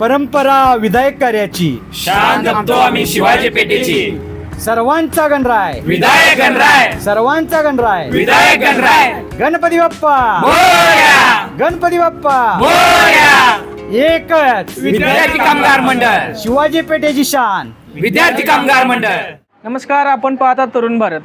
परंपरा विधायक कार्याची. शान जपतो आम्ही शिवाजी पेठेची. सर्वांचा गणराय. विधायक गणराय. सर्वांचा गणराय. विधायक गणराय. गणपती बाप्पा. मोरया गणपती बाप्पा. मोरया एकच. विद्यार्थी कामगार मंडळ. शिवाजी पेठेची शान. विद्यार्थी कामगार मंडळ. नमस्कार आपण पाहता तरुण भारत.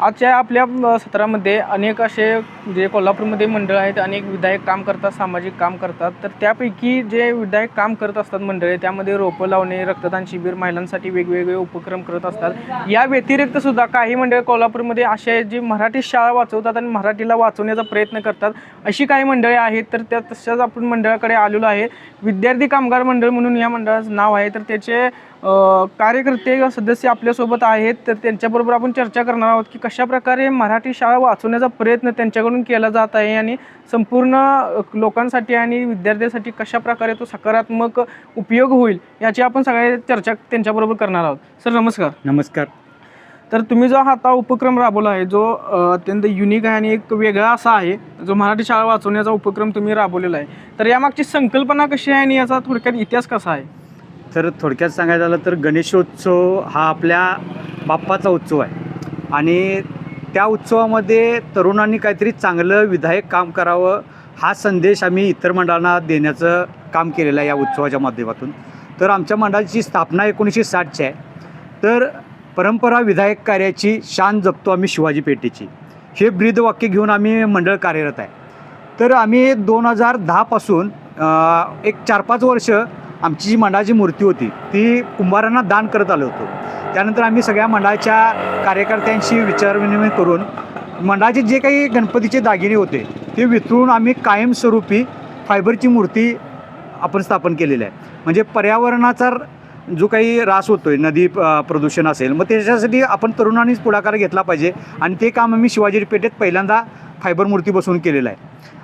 आजच्या आपल्या सत्रामध्ये अनेक असे जे कोल्हापूरमध्ये मंडळ आहेत अनेक विधायक काम करतात सामाजिक काम करतात. तर त्यापैकी जे विधायक काम करत असतात मंडळे त्यामध्ये रोपं लावणे रक्तदान शिबिर महिलांसाठी वेगवेगळे उपक्रम करत असतात. या व्यतिरिक्त सुद्धा काही मंडळ कोल्हापूरमध्ये असे आहेत जी मराठी शाळा वाचवतात आणि मराठीला वाचवण्याचा प्रयत्न करतात. अशी काही मंडळे आहेत तर त्या तशाच आपण मंडळाकडे आलेलो आहे. विद्यार्थी कामगार मंडळ म्हणून या मंडळाचं नाव आहे. तर त्याचे कार्यकर्ते सदस्य आपल्यासोबत आहेत तर त्यांच्याबरोबर आपण चर्चा करणार आहोत की कशा प्रकारे मराठी शाळा वाचवण्याचा प्रयत्न त्यांच्याकडून केला जात आहे आणि संपूर्ण लोकांसाठी आणि विद्यार्थ्यांसाठी कशा प्रकारे तो सकारात्मक उपयोग होईल याची आपण सगळे चर्चा त्यांच्याबरोबर करणार आहोत. सर नमस्कार. नमस्कार. तर तुम्ही जो हा उपक्रम राबवला आहे जो अत्यंत युनिक आहे आणि एक वेगळा असा आहे जो मराठी शाळा वाचवण्याचा उपक्रम तुम्ही राबवलेला आहे तर यामागची संकल्पना कशी आहे आणि याचा थोडक्यात इतिहास कसा आहे? तर थोडक्यात सांगायचं झालं तर गणेशोत्सव हा आपल्या बाप्पाचा उत्सव आहे. आणि त्या उत्सवामध्ये तरुणांनी काहीतरी चांगलं विधायक काम करावं हा संदेश आम्ही इतर मंडळांना देण्याचं काम केलेलं आहे या उत्सवाच्या माध्यमातून. तर आमच्या मंडळाची स्थापना एकोणीसशे साठची आहे. तर परंपरा विधायक कार्याची शान जपतो आम्ही शिवाजी पेठेची. हे ब्रीद वाक्य घेऊन आम्ही मंडळ कार्यरत आहे. तर आम्ही दोन हजार दहापासून एक चार पाच वर्ष आमची जी मंडळाची मूर्ती होती ती कुंभारांना दान करत आलो होतो. त्यानंतर आम्ही सगळ्या मंडळाच्या कार्यकर्त्यांशी विचारविनिमय करून मंडळाचे जे काही गणपतीचे दागिने होते ते वितळून आम्ही कायमस्वरूपी फायबरची मूर्ती आपण स्थापन केलेली आहे. म्हणजे पर्यावरणाचा जो काही ऱ्हास आहे नदी प्रदूषण असेल मग त्याच्यासाठी आपण तरुणांनीच पुढाकार घेतला पाहिजे आणि ते काम आम्ही शिवाजी पेठेत पहिल्यांदा फायबर मूर्ती बसवून केलेलं आहे.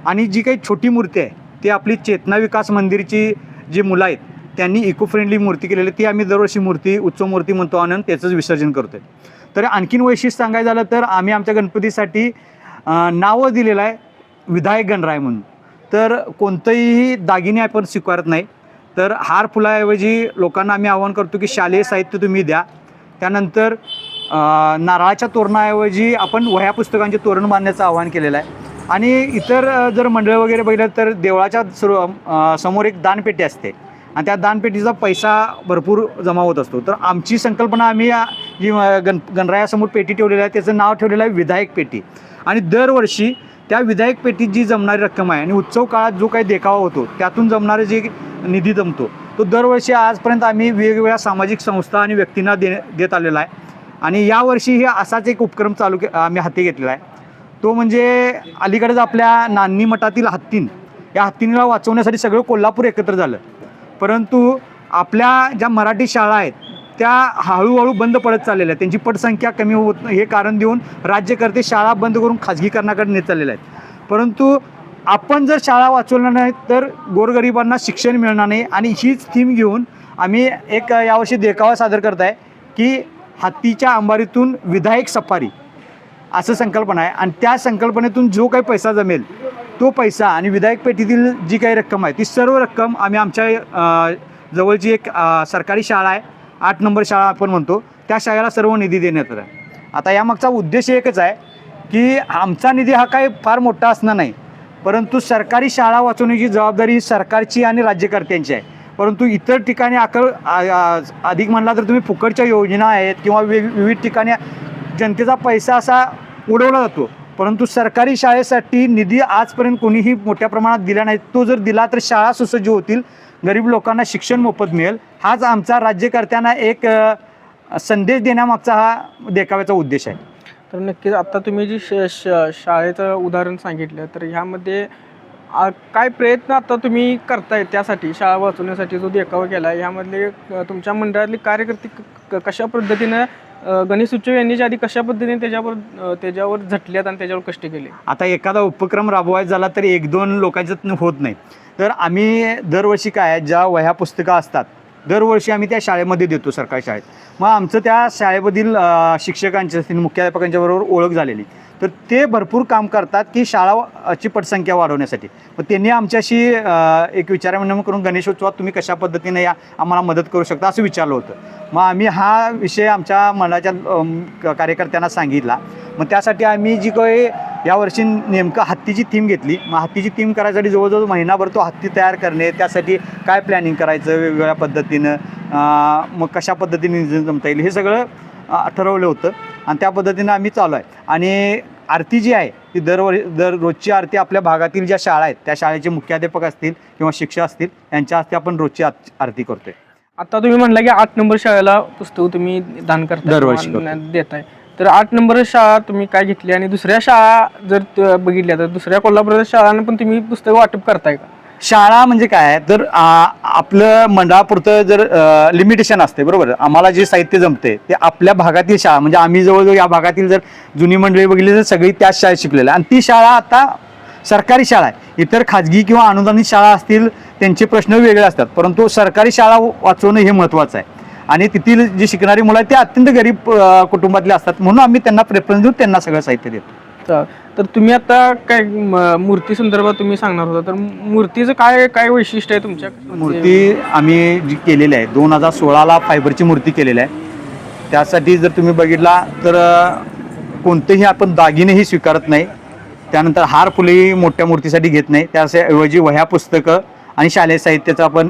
आणि जी काही छोटी मूर्ती आहे ती आपली चेतना विकास मंदिरची जी मुलं आहेत त्यांनी इको फ्रेंडली मूर्ती केलेली आहे. ती आम्ही दरवर्षी मूर्ती उत्सव मूर्ती म्हणतो आणि त्याचंच विसर्जन करतो आहे तर आणखीन वैशिष्ट्य सांगायचं झालं तर आम्ही आमच्या गणपतीसाठी नावं दिलेलं आहे विधायक गणराय म्हणून. तर कोणतंही दागिने आपण स्वीकारत नाही. तर हार फुलाऐवजी लोकांना आम्ही आवाहन करतो की शालेय साहित्य तुम्ही द्या. त्यानंतर नारळाच्या तोरणाऐवजी आपण वह्या पुस्तकांचे तोरण बांधण्याचं आवाहन केलेलं आहे. आणि इतर जर मंडळ वगैरे बघितलं तर देवळाच्या सर्व समोर एक दानपेटी असते. आणि त्या दानपेटीचा पैसा भरपूर जमा होत असतो. तर आमची संकल्पना आम्ही जी गण गणरायासमोर पेटी ठेवलेली आहे त्याचं नाव ठेवलेलं आहे विधायक पेटी. आणि दरवर्षी त्या विधायक पेटीत जी जमणारी रक्कम आहे आणि उत्सव काळात जो काही देखावा होतो त्यातून जमणारे जे निधी जमतो तो दरवर्षी आजपर्यंत आम्ही वेगवेगळ्या सामाजिक संस्था आणि व्यक्तींना दे देत आलेला आहे. आणि यावर्षी असाच एक उपक्रम चालू के आम्ही हाती घेतलेला आहे. तो म्हणजे अलीकडेच आपल्या नान्नी मठातील हत्तीन या हत्तीनीला वाचवण्यासाठी सगळं कोल्हापूर एकत्र झालं. परंतु आपल्या ज्या मराठी शाळा आहेत त्या हळूहळू बंद पडत चाललेल्या आहेत. त्यांची पटसंख्या कमी होत हे कारण देऊन राज्यकर्ते शाळा बंद करून खाजगीकरणाकडे नेत चाललेले आहेत. परंतु आपण जर शाळा वाचवल्या नाही तर गोरगरिबांना शिक्षण मिळणार नाही आणि हीच थीम घेऊन आम्ही एक यावर्षी देखावा सादर करत आहे की हत्तीच्या अंबारीतून विधायक सफारी असं संकल्पना आहे. आणि त्या संकल्पनेतून जो काही पैसा जमेल तो पैसा आणि विधायक पेटीतील जी काही रक्कम आहे ती सर्व रक्कम आम्ही आमच्या जवळची एक सरकारी शाळा आहे आठ नंबर शाळा आपण म्हणतो त्या शाळेला सर्व निधी देण्यात आला आता यामागचा उद्देश एकच आहे की आमचा निधी हा काही फार मोठा असणार नाही परंतु सरकारी शाळा वाचवण्याची जबाबदारी सरकारची आणि राज्यकर्त्यांची आहे. परंतु इतर ठिकाणी आकर अधिक म्हणला तर तुम्ही फुकटच्या योजना आहेत किंवा विविध ठिकाणी जनतेचा पैसा असा उडवला जातो. परंतु सरकारी शाळेसाठी निधी आजपर्यंत कोणीही मोठ्या प्रमाणात दिला नाही. तो जर दिला तर शाळा सुसज्ज होतील गरीब लोकांना शिक्षण मोफत मिळेल. हाच आमचा राज्यकर्त्यांना एक संदेश देण्यामागचा हा देखाव्याचा उद्देश आहे. तर नक्कीच आता तुम्ही जी श श शाळेचं उदाहरण सांगितलं तर ह्यामध्ये काय प्रयत्न आता तुम्ही करताय त्यासाठी शाळा वाचवण्यासाठी जो देखावा केला यामधले ह्यामधले तुमच्या मंडळातले कार्यकर्ते क- क- कशा पद्धतीनं गणेश उत्सव यांनी आधी कशा पद्धतीने त्याच्यावर त्याच्यावर झटल्यात आणि त्याच्यावर कष्ट केले? आता एखादा उपक्रम राबवायचा झाला तरी एक दोन लोकांच्यात होत नाही. तर आम्ही दरवर्षी काय ज्या वह्या पुस्तकं असतात दरवर्षी आम्ही त्या शाळेमध्ये देतो सरकारी शाळेत. मग आमचं त्या शाळेमधील शिक्षकांच्या असतील मुख्याध्यापकांच्या बरोबर ओळख झालेली. तर ते भरपूर काम करतात की शाळाची पटसंख्या वाढवण्यासाठी. मग त्यांनी आमच्याशी एक विचारविनिमय करून गणेशोत्सवात तुम्ही कशा पद्धतीने या आम्हाला मदत करू शकता असं विचारलं होतं. मग आम्ही हा विषय आमच्या मंडळाच्या क- कार्यकर्त्यांना सांगितला. मग त्यासाठी आम्ही जी काही यावर्षी नेमकं हत्तीची थीम घेतली. मग हत्तीची थीम करायसाठी जवळजवळ महिनाभर तो हत्ती तयार करणे त्यासाठी काय प्लॅनिंग करायचं वेगवेगळ्या पद्धतीनं मग कशा पद्धतीने नियोजन जमता येईल हे सगळं ठरवलं होतं. आणि त्या पद्धतीनं आम्ही चालू आहे. आणि आरती जी आहे ती दरवर दर रोजची आरती आपल्या भागातील ज्या शाळा आहेत त्या शाळेचे मुख्याध्यापक असतील किंवा शिक्षक असतील यांच्या हस्ते आपण रोजची आरती करतोय. आता तुम्ही म्हणला की आठ नंबर शाळेला पुस्तक तुम्ही दान करता दरवर्षी देताय. तर आठ नंबर शाळा तुम्ही काय घेतली आणि दुसऱ्या शाळा जर बघितल्या तर दुसऱ्या कोल्हापूरच्या शाळांना पण तुम्ही पुस्तकं वाटप करताय का? शाळा म्हणजे काय? आहे? तर आपलं मंडळापुरतं जर लिमिटेशन असते बरोबर? आम्हाला जे साहित्य जमते ते आपल्या भागातील शाळा म्हणजे आम्ही जवळजवळ या भागातील जर जुनी मंडळी बघितली तर सगळी त्याच शाळेत शिकलेलं आणि ती शाळा आता सरकारी शाळा आहे. इतर खाजगी किंवा अनुदानित शाळा असतील त्यांचे प्रश्न वेगळे असतात. परंतु सरकारी शाळा वाचवणं हे महत्त्वाचं आहे. आणि तिथील जी शिकणारी मुलं आहेत ते अत्यंत गरीब कुटुंबातले असतात. म्हणून आम्ही त्यांना प्रेफरन्स देऊन त्यांना सगळं साहित्य देतो. तर तर तुम्ही आता काय मूर्ती संदर्भात तुम्ही सांगणार होता. तर मूर्तीचं काय काय वैशिष्ट्य आहे तुमच्या? मूर्ती आम्ही जी केलेली आहे दोन हजार सोळाला फायबरची मूर्ती केलेली आहे. त्यासाठी जर तुम्ही बघितला तर कोणतेही आपण दागिनेही स्वीकारत नाही. त्यानंतर हार फुलेही मोठ्या मूर्तीसाठी घेत नाही. त्याऐवजी वह्या पुस्तकं आणि शालेय साहित्याचं आपण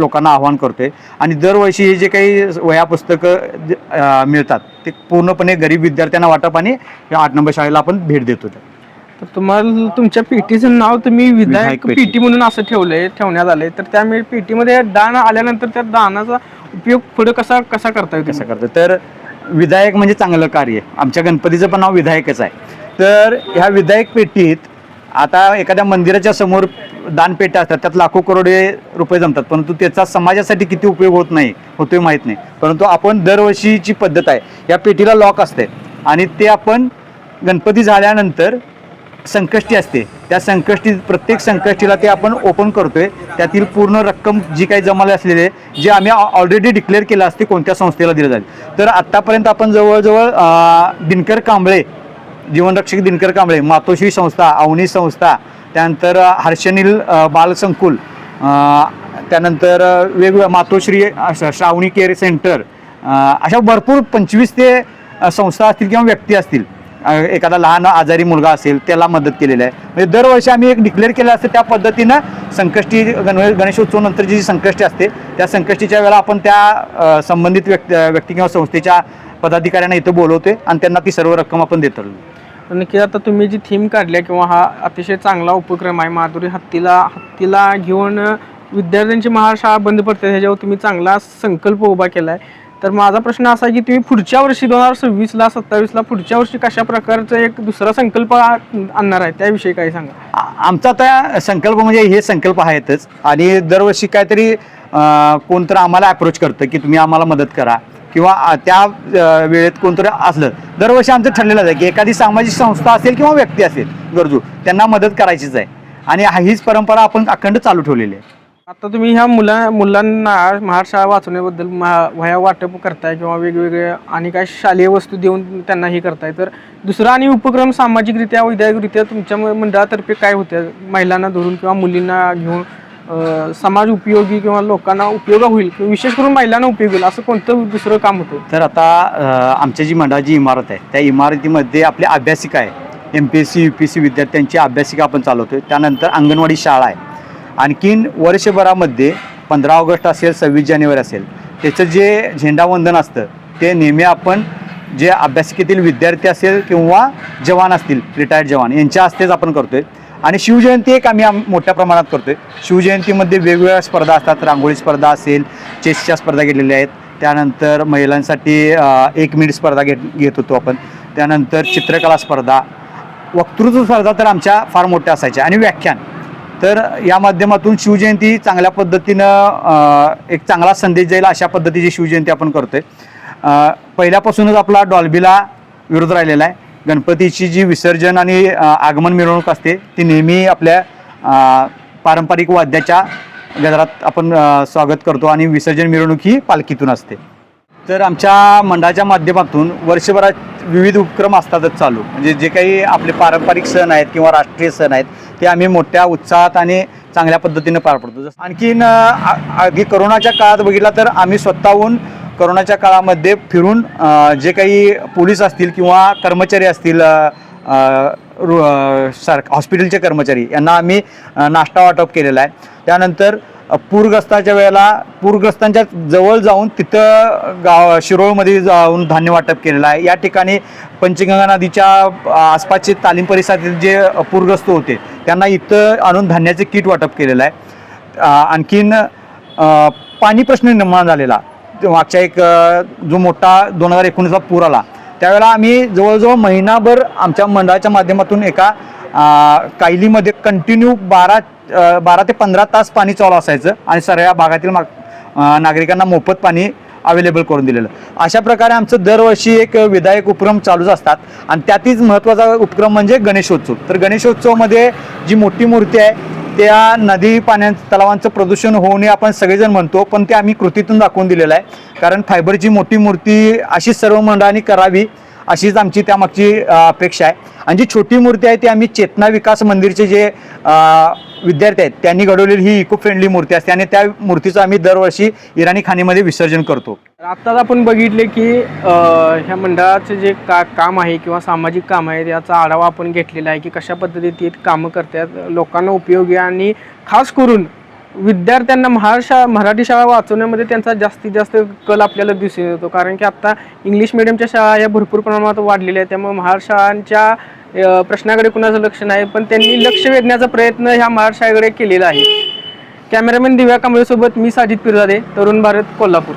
लोकांना आवाहन करतोय. आणि दरवर्षी हे जे काही वह्या पुस्तकं मिळतात ते पूर्णपणे गरीब विद्यार्थ्यांना वाटप आणि या आठ नंबर शाळेला आपण भेट देतो तर तुम्हाला तुमच्या पेटीचं नाव तुम्ही विधायक पेटी. पेटी म्हणून असं ठेवलंय ठेवण्यात आलंय. तर त्या पेटीमध्ये दान आल्यानंतर त्या दानाचा उपयोग पुढे कसा कसा करता येईल कसं करतो तर विधायक म्हणजे चांगलं कार्य आमच्या गणपतीचं पण नाव विधायकच आहे. तर ह्या विधायक पेटीत आता एखाद्या मंदिराच्या समोर दानपेट्या असतात त्यात लाखो करोडे रुपये जमतात. परंतु त्याचा समाजासाठी किती उपयोग होत नाही होतोय माहीत नाही. परंतु आपण दरवर्षीची पद्धत आहे. या पेटीला लॉक असते. आणि ते आपण गणपती झाल्यानंतर संकष्टी असते. त्या संकष्टी प्रत्येक संकष्टीला ते आपण ओपन करतोय. त्यातील पूर्ण रक्कम जी काही जमाली असलेली आहे जे आम्ही ऑलरेडी डिक्लेअर केलं असते कोणत्या संस्थेला दिलं जाईल. तर आत्तापर्यंत आपण जवळजवळ दिनकर कांबळे जीवनरक्षक दिनकर कांबळे मातोश्री संस्था अवनी संस्था त्यानंतर हर्षनील बालसंकुल त्यानंतर वेगवेगळ्या मातोश्री श्रावणी केअर सेंटर अशा भरपूर पंचवीस ते संस्था असतील किंवा व्यक्ती असतील. एखादा लहान आजारी मुलगा असेल त्याला मदत केलेली आहे. म्हणजे दरवर्षी आम्ही एक डिक्लेअर केलं असतं त्या पद्धतीनं संकष्टी गण गणेशोत्सवानंतरची जी संकष्टी असते त्या संकष्टीच्या वेळेला आपण त्या संबंधित व्यक्ती व्यक्ती किंवा संस्थेच्या पदाधिकाऱ्यांना इथं बोलवतोय आणि त्यांना ती सर्व रक्कम आपण देतो नक्की आता तुम्ही जी थीम काढल्या किंवा हा अतिशय चांगला उपक्रम आहे माधुरी हत्तीला हत्तीला घेऊन विद्यार्थ्यांची महाशाळा बंद पडते ह्याच्यावर तुम्ही चांगला संकल्प उभा केला आहे तर माझा प्रश्न असा आहे की तुम्ही पुढच्या वर्षी दोन हजार सव्वीसला सत्तावीसला पुढच्या वर्षी कशा प्रकारचा एक दुसरा संकल्प आणणार आहे? त्याविषयी काही सांगा. आमचा आता संकल्प म्हणजे हे संकल्प आहेतच. आणि दरवर्षी काहीतरी कोणतरी आम्हाला अप्रोच करतं की तुम्ही आम्हाला मदत करा. किंवा त्या वेळेत कोणतरी असलं. दरवर्षी आमचं ठरलेलं आहे की एखादी सामाजिक संस्था असेल किंवा व्यक्ती असेल गरजू त्यांना मदत करायचीच आहे. आणि हा- हीच परंपरा आपण अखंड चालू ठेवलेली आहे. आता तुम्ही ह्या मुला मुलांना महाशाळा वाचवण्याबद्दल महा- वह्या वाटप करताय किंवा वेगवेगळे आणि काय शालेय वस्तू देऊन त्यांना हे करताय. तर दुसरा आणि उपक्रम सामाजिकरित्या वैद्यकरित्या तुमच्या मंडळातर्फे काय होत्या? महिलांना धरून किंवा मुलींना घेऊन समाज उपयोगी किंवा लोकांना उपयोग होईल किंवा विशेष करून महिलांना उपयोग होईल असं कोणतं दुसरं काम होतं? तर आता अ, आमच्या जी मंडळाची इमारत आहे त्या इमारतीमध्ये आपली अभ्यासिका आहे. M P S C U P S C विद्यार्थ्यांची अभ्यासिका आपण चालवतो त्यानंतर अंगणवाडी शाळा आहे. आणखीन वर्षभरामध्ये पंधरा ऑगस्ट असेल सव्वीस जानेवारी असेल त्याचं जे झेंडावंदन असतं ते नेहमी आपण जे अभ्यासिकेतील विद्यार्थी असेल किंवा जवान असतील रिटायर्ड जवान यांच्या हस्तेच आपण करतोय. आणि शिवजयंती एक आम्ही आम- मोठ्या प्रमाणात करतोय. शिवजयंतीमध्ये वेगवेगळ्या स्पर्धा असतात. रांगोळी स्पर्धा असेल चेसच्या स्पर्धा गेलेल्या आहेत. त्यानंतर महिलांसाठी एक मिनिट स्पर्धा घेत घेत होतो आपण. त्यानंतर चित्रकला स्पर्धा. वक्तृत्व स्पर्धा तर आमच्या फार मोठ्या असायच्या. आणि व्याख्यान. तर या माध्यमातून शिवजयंती चांगल्या पद्धतीनं एक चांगला संदेश जाईल अशा पद्धतीची शिवजयंती आपण करतोय. पहिल्यापासूनच आपला डॉल्बीला विरोध राहिलेला आहे. गणपतीची जी विसर्जन आणि आगमन मिरवणूक असते ती नेहमी आपल्या पारंपरिक वाद्याच्या गजरात आपण स्वागत करतो आणि विसर्जन मिरवणूक ही पालखीतून असते. तर आमच्या मंडळाच्या माध्यमातून वर्षभरात विविध उपक्रम असतातच चालू. म्हणजे जे काही आपले पारंपरिक सण आहेत किंवा राष्ट्रीय सण आहेत ते आम्ही मोठ्या उत्साहात आणि चांगल्या पद्धतीनं पार पडतो. जसं आणखीन आ- अगदी करोनाच्या काळात बघितला तर आम्ही स्वतःहून करोनाच्या काळामध्ये फिरून जे काही पोलीस असतील किंवा कर्मचारी असतील सार रु- हॉस्पिटलचे कर्मचारी यांना आम्ही नाश्ता वाटप केलेला आहे. त्यानंतर पूरग्रस्ताच्या वेळेला पूरग्रस्तांच्या जवळ जाऊन तिथं गाव शिरोळमध्ये जाऊन धान्य वाटप केलेलं आहे. या ठिकाणी पंचगंगा नदीच्या आसपासचे तालीम परिसरातील जे पूरग्रस्त होते त्यांना इथं आणून धान्याचे किट वाटप केलेलं आहे. आणखीन पाणी प्रश्न निर्माण झालेला. मागच्या एक जो मोठा दोन हजार एकोणीसला पूर आला त्यावेळेला आम्ही जवळजवळ महिनाभर आमच्या मंडळाच्या माध्यमातून एका कायलीमध्ये कंटिन्यू बारा बारा ते पंधरा तास पाणी चालू असायचं आणि सगळ्या भागातील मा- नागरिकांना मोफत पाणी अवेलेबल करून दिलेलं. अशा प्रकारे आमचं दरवर्षी एक विधायक उपक्रम चालूच असतात आणि त्यातीच महत्त्वाचा उपक्रम म्हणजे गणेशोत्सव. तर गणेशोत्सवमध्ये जी मोठी मूर्ती आहे त्या नदी पाण्या तलावांचं प्रदूषण होऊ नये आपण सगळेजण म्हणतो पण ते आम्ही कृतीतून दाखवून दिलेलं आहे. कारण फायबरची मोठी मूर्ती अशी सर्व मंडळांनी करावी. अशीच आमची त्यामागची अपेक्षा आहे. आणि जी छोटी मूर्ती आहे ती आम्ही चेतना विकास मंदिरचे जे विद्यार्थी आहेत त्यांनी घडवलेली ही इको फ्रेंडली मूर्ती असते आणि त्या मूर्तीचं आम्ही दरवर्षी इराणी खाणीमध्ये विसर्जन करतो. आत्ताच आपण बघितले की ह्या मंडळाचे जे का काम आहे किंवा सामाजिक काम आहे याचा आढावा आपण घेतलेला आहे की कशा पद्धतीत कामं करतात लोकांना उपयोगी आणि खास करून विद्यार्थ्यांना महाशा मराठी शाळा वाचवण्यामध्ये त्यांचा जास्तीत जास्त कल आपल्याला दिसून येतो. कारण की आत्ता इंग्लिश मिडियमच्या शाळा या भरपूर प्रमाणात वाढलेल्या आहेत. त्यामुळे महाराष्ट्र शाळांच्या प्रश्नाकडे कुणाचं लक्ष नाही पण त्यांनी लक्ष वेधण्याचा प्रयत्न ह्या महाराष्ट्र शाळेकडे केलेला आहे. कॅमेरामॅन दिव्या कांबळेसोबत मी साजिद पिरजादे तरुण भारत कोल्हापूर.